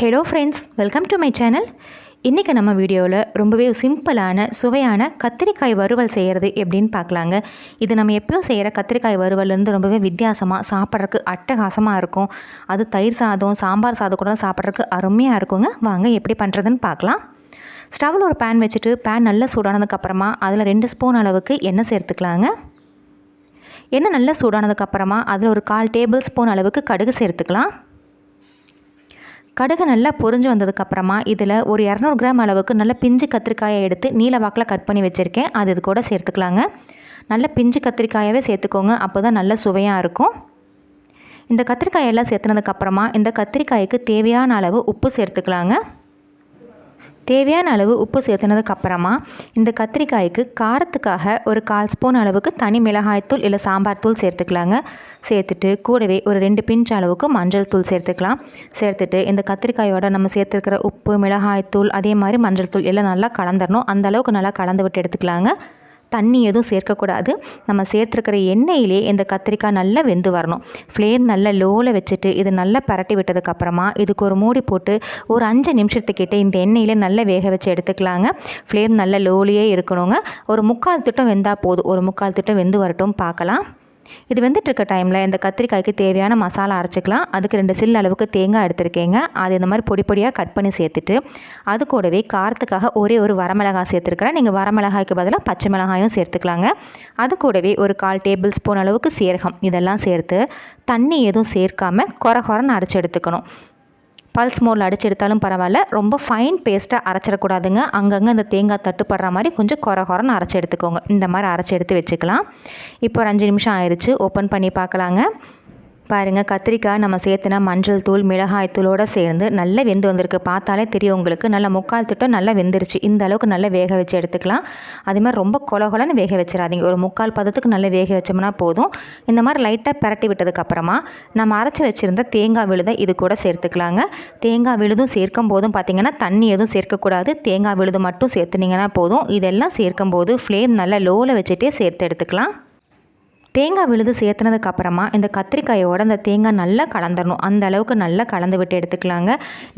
Hello friends welcome to my channel இன்றைக்கி நம்ம வீடியோவில் ரொம்பவே சிம்பிளான சுவையான கத்திரிக்காய் வறுவல் செய்கிறது எப்படின்னு பார்க்கலாங்க. இது நம்ம எப்போயும் செய்கிற கத்திரிக்காய் வறுவல்லேருந்து ரொம்பவே வித்தியாசமாக சாப்பிட்றதுக்கு அட்டகாசமாக இருக்கும். அது தயிர் சாதம் சாம்பார் சாதம் கூட சாப்பிட்றதுக்கு அருமையாக இருக்குங்க. வாங்க எப்படி பண்ணுறதுன்னு பார்க்கலாம். ஸ்டவ்வில் ஒரு பேன் வச்சுட்டு பேன் நல்லா சூடானதுக்கப்புறமா அதில் ரெண்டு ஸ்பூன் அளவுக்கு எண்ணெய் சேர்த்துக்கலாங்க. எண்ணெய் நல்லா சூடானதுக்கப்புறமா அதில் ஒரு கால் டேபிள் ஸ்பூன் அளவுக்கு கடுகு சேர்த்துக்கலாம். கடுகு நல்லா பொரிஞ்சு வந்ததுக்கப்புறமா இதில் ஒரு இரநூறு கிராம் அளவுக்கு நல்ல பிஞ்சு கத்திரிக்காயை எடுத்து நீல வாக்கில் கட் பண்ணி வச்சுருக்கேன். அது இது கூட சேர்த்துக்கலாங்க. நல்ல பிஞ்சு கத்திரிக்காயவே சேர்த்துக்கோங்க. அப்போ தான் நல்ல சுவையாக இருக்கும். இந்த கத்திரிக்காயெல்லாம் சேர்த்துனதுக்கப்புறமா இந்த கத்திரிக்காய்க்கு தேவையான அளவு உப்பு சேர்த்துக்கலாங்க. தேவையான அளவு உப்பு சேர்த்துனதுக்கப்புறமா இந்த கத்திரிக்காய்க்கு காரத்துக்காக ஒரு கால் ஸ்பூன் அளவுக்கு தனி மிளகாய்த்தூள் இல்லை சாம்பார் தூள் சேர்த்துக்கலாங்க. சேர்த்துட்டு கூடவே ஒரு ரெண்டு பிஞ்ச் அளவுக்கு மஞ்சள் தூள் சேர்த்துக்கலாம். சேர்த்துட்டு இந்த கத்திரிக்காயோட நம்ம சேர்த்துருக்கிற உப்பு மிளகாய்த்தூள் அதே மாதிரி மஞ்சள் தூள் எல்லாம் நல்லா கலந்துடணும் அந்தளவுக்கு நல்லா கலந்து விட்டு எடுத்துக்கலாங்க. தண்ணி எதுவும் சேர்க்கக்கூடாது. நம்ம சேர்த்துருக்கிற எண்ணெயிலே இந்த கத்திரிக்காய் நல்லா வெந்து வரணும். ஃப்ளேம் நல்லா லோவில் வச்சுட்டு இது நல்லா பரட்டி விட்டதுக்கப்புறமா இதுக்கு ஒரு மூடி போட்டு ஒரு அஞ்சு நிமிஷத்துக்கிட்ட இந்த எண்ணெயில் நல்லா வேக வச்சு எடுத்துக்கலாங்க. ஃப்ளேம் நல்லா லோலியே இருக்கணுங்க. ஒரு முக்கால் திட்டம் வெந்தால் போதும். ஒரு முக்கால் திட்டம் வெந்து வரட்டும் பார்க்கலாம். இது வெந்துட்டுருக்க டைமில் இந்த கத்திரிக்காய்க்கு தேவையான மசாலா அரைச்சிக்கலாம். அதுக்கு ரெண்டு சில் அளவுக்கு தேங்காய் எடுத்துருக்கேங்க. அது இந்த மாதிரி பொடி பொடியாக கட் பண்ணி சேர்த்துட்டு அது கூடவே காரத்துக்காக ஒரே ஒரு வரமிளகாய் சேர்த்துருக்குறேன். நீங்கள் வரமிளகாய்க்கு பதிலாக பச்சை மிளகாயும் சேர்த்துக்கலாங்க. அது கூடவே ஒரு கால் டேபிள் ஸ்பூன் அளவுக்கு சீரகம் இதெல்லாம் சேர்த்து தண்ணி எதுவும் சேர்க்காமல் குறை குறைன்னு அரைச்சி எடுத்துக்கணும். பல்ஸ் மோரில் அடிச்சு எடுத்தாலும் பரவாயில்ல. ரொம்ப ஃபைன் பேஸ்ட்டாக அரைச்சிடக்கூடாதுங்க. அங்கங்கே அந்த தேங்காய் தட்டுப்படுற மாதிரி கொஞ்சம் குறை குறைன்னு அரைச்சி எடுத்துக்கோங்க. இந்த மாதிரி அரைச்சி எடுத்து வச்சுக்கலாம். இப்போ ஒரு அஞ்சு நிமிஷம் ஆயிடுச்சு ஓப்பன் பண்ணி பார்க்கலாங்க. பாருங்கள் கத்திரிக்காய் நம்ம சேர்த்துனா மஞ்சள் தூள் மிளகாய் தூளோடு சேர்ந்து நல்லா வெந்து வந்திருக்கு. பார்த்தாலே தெரியும் உங்களுக்கு. நல்லா முக்கால் திட்டம் நல்லா வெந்துருச்சு. இந்த அளவுக்கு நல்லா வேக வச்சு எடுத்துக்கலாம். அதே மாதிரி ரொம்ப கொலகொலன்னு வேக வச்சிடாதீங்க. ஒரு முக்கால் பதத்துக்கு நல்லா வேக வச்சோம்னா போதும். இந்த மாதிரி லைட்டாக பரட்டி விட்டதுக்கப்புறமா நம்ம அரைச்சி வச்சுருந்த தேங்காய் விழுதை இது கூட சேர்த்துக்கலாங்க. தேங்காய் விழுதும் சேர்க்கும் போதும் பார்த்திங்கன்னா தண்ணி எதுவும் சேர்க்கக்கூடாது. தேங்காய் விழுது மட்டும் சேர்த்துனீங்கன்னா போதும். இதெல்லாம் சேர்க்கும் போது ஃப்ளேம் நல்லா லோவில் வச்சுட்டே சேர்த்து எடுத்துக்கலாம். தேங்காய் விழுது சேர்த்துனதுக்கப்புறமா இந்த கத்திரிக்காயோட இந்த தேங்காய் நல்லா கலந்துடணும் அந்த அளவுக்கு நல்லா கலந்து விட்டு எடுத்துக்கலாங்க.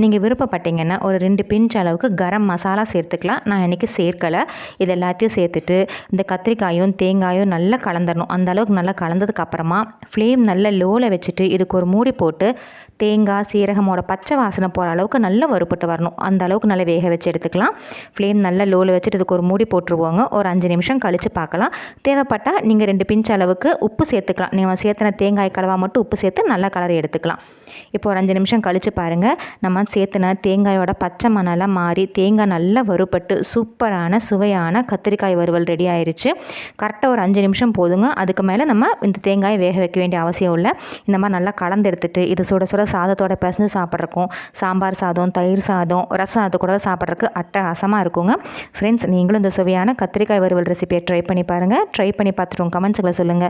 நீங்கள் விருப்பப்பட்டீங்கன்னா ஒரு ரெண்டு பிஞ்ச் அளவுக்கு கரம் மசாலா சேர்த்துக்கலாம். நான் இன்றைக்கி சேர்க்கலை. இது எல்லாத்தையும் சேர்த்துட்டு இந்த கத்திரிக்காயும் தேங்காயும் நல்லா கலந்துடணும் அந்த அளவுக்கு நல்லா கலந்ததுக்கப்புறமா ஃப்ளேம் நல்லா லோவில் வச்சுட்டு இதுக்கு ஒரு மூடி போட்டு தேங்காய் சீரகமோட பச்சை வாசனை போகிற அளவுக்கு நல்லா வறுப்பட்டு வரணும். அந்த அளவுக்கு நல்லா வேக வச்சு எடுத்துக்கலாம். ஃப்ளேம் நல்லா லோவில் வச்சுட்டு இதுக்கு ஒரு மூடி போட்டுருவோங்க. ஒரு அஞ்சு நிமிஷம் கழித்து பார்க்கலாம். தேவைப்பட்டால் நீங்கள் ரெண்டு பிஞ்ச் அளவுக்கு உப்பு சேர்த்துக்கலாம். நீங்கள் சேர்த்துன தேங்காய் கலவா மட்டும் உப்பு சேர்த்து நல்லா கலரை எடுத்துக்கலாம். இப்போ ஒரு அஞ்சு நிமிஷம் கழித்து பாருங்கள் நம்ம சேர்த்துன தேங்காயோட பச்சை மணலாம் மாறி தேங்காய் நல்லா வறுபட்டு சூப்பரான சுவையான கத்திரிக்காய் வறுவல் ரெடி ஆயிடுச்சு கரெக்டாக ஒரு அஞ்சு நிமிஷம் போதுங்க. அதுக்கு மேலே நம்ம இந்த தேங்காயை வேக வைக்க வேண்டிய அவசியம் இல்லை. இந்த மாதிரி நல்லா கலந்து எடுத்துட்டு இது சுட சுட சாதத்தோட பிசைஞ்சு சாப்பிட்றக்கும். சாம்பார் சாதம் தயிர் சாதம் ரசம் அது கூட சாப்பிட்றதுக்கு அட்டகாசமாக இருக்குங்க. ஃப்ரெண்ட்ஸ் நீங்களும் இந்த சுவையான கத்திரிக்காய் வறுவல் ரெசிபியை ட்ரை பண்ணி பாருங்கள் ட்ரை பண்ணி பார்த்துட்டு கமெண்ட்ஸில் சொல்லுங்கள்